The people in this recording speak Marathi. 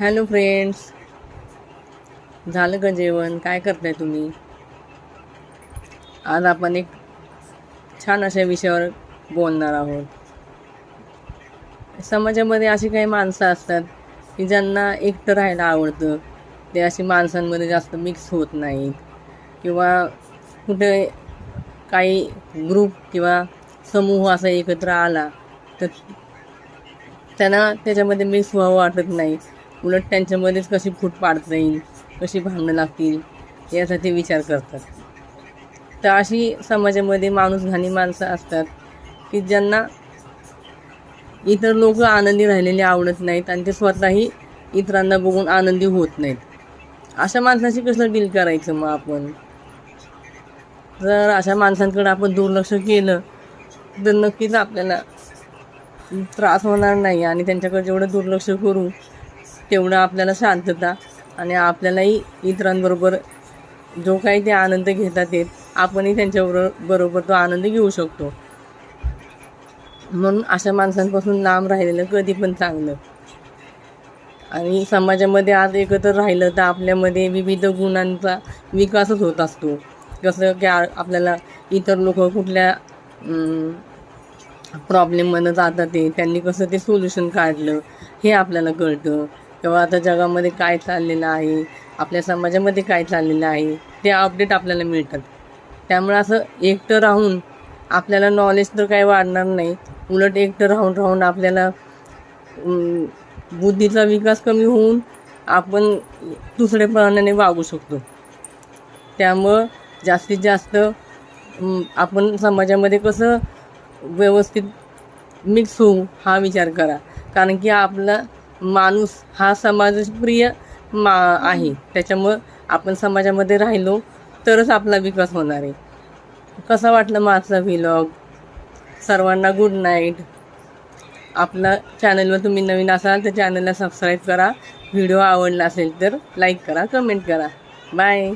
Hello friends. झालं का जेवण? काय करताय तुम्ही? आज आपण एक छान अशा विषयावर बोलणार आहोत. समाजामध्ये अशी काही माणसं असतात की ज्यांना एकटं राहायला आवडतं. ते अशी माणसांमध्ये जास्त मिक्स होत नाहीत. किंवा कुठे काही ग्रुप किंवा समूह असा एकत्र आला तर त्यांना त्याच्यामध्ये मिक्स व्हावं वाटत नाही. उलट त्यांच्यामध्येच कशी फूट पाडता येईल कशी भांडणं लागतील यासाठी विचार करतात. तर अशी समाजामध्ये माणूस घाणी माणसं असतात की ज्यांना इतर लोक आनंदी राहिलेले आवडत नाहीत आणि ते स्वतःही इतरांना बघून आनंदी होत नाहीत. अशा माणसाशी कसं डील करायचं मग आपण? जर अशा माणसांकडे आपण दुर्लक्ष केलं तर नक्कीच आपल्याला त्रास होणार नाही आणि त्यांच्याकडे जेवढं दुर्लक्ष करू तेवढं आपल्याला शांतता आणि आपल्यालाही इतरांबरोबर जो काही ते आनंद घेतात येत आपणही त्यांच्याबरोबर बरोबर तो आनंद घेऊ शकतो. म्हणून अशा माणसांपासून लांब राहिलेलं कधी पण चांगलं. आणि समाजामध्ये आज एकत्र राहिलं तर आपल्यामध्ये विविध गुणांचा विकासच होत असतो. कसं की आपल्याला इतर लोक कुठल्या प्रॉब्लेममध्ये जातात ते त्यांनी कसं ते सोल्युशन काढलं हे आपल्याला कळतं. किंवा आता जगामध्ये काय चाललेलं आहे आपल्या समाजामध्ये काय चाललेलं आहे ते अपडेट आपल्याला मिळतात. त्यामुळे असं एकटं राहून आपल्याला नॉलेज तर काही वाढणार नाही. उलट एकटं राहून राहून आपल्याला बुद्धीचा विकास कमी होऊन आपण दुसऱ्याप्रमाणे वागू शकतो. त्यामुळं जास्तीत जास्त आपण समाजामध्ये कसं व्यवस्थित मिक्स होऊ हा विचार करा. कारण की आपला माणूस हा समाजप्रिय मा आहे. त्याच्यामुळं आपण समाजामध्ये राहिलो तरच आपला विकास होणार आहे. कसा वाटलं माझा व्हिलॉग सर्वांना गुड नाईट आपला चॅनलवर तुम्ही नवीन असाल तर चॅनलला सबस्क्राईब करा. व्हिडिओ आवडला असेल तर लाईक करा कमेंट करा. बाय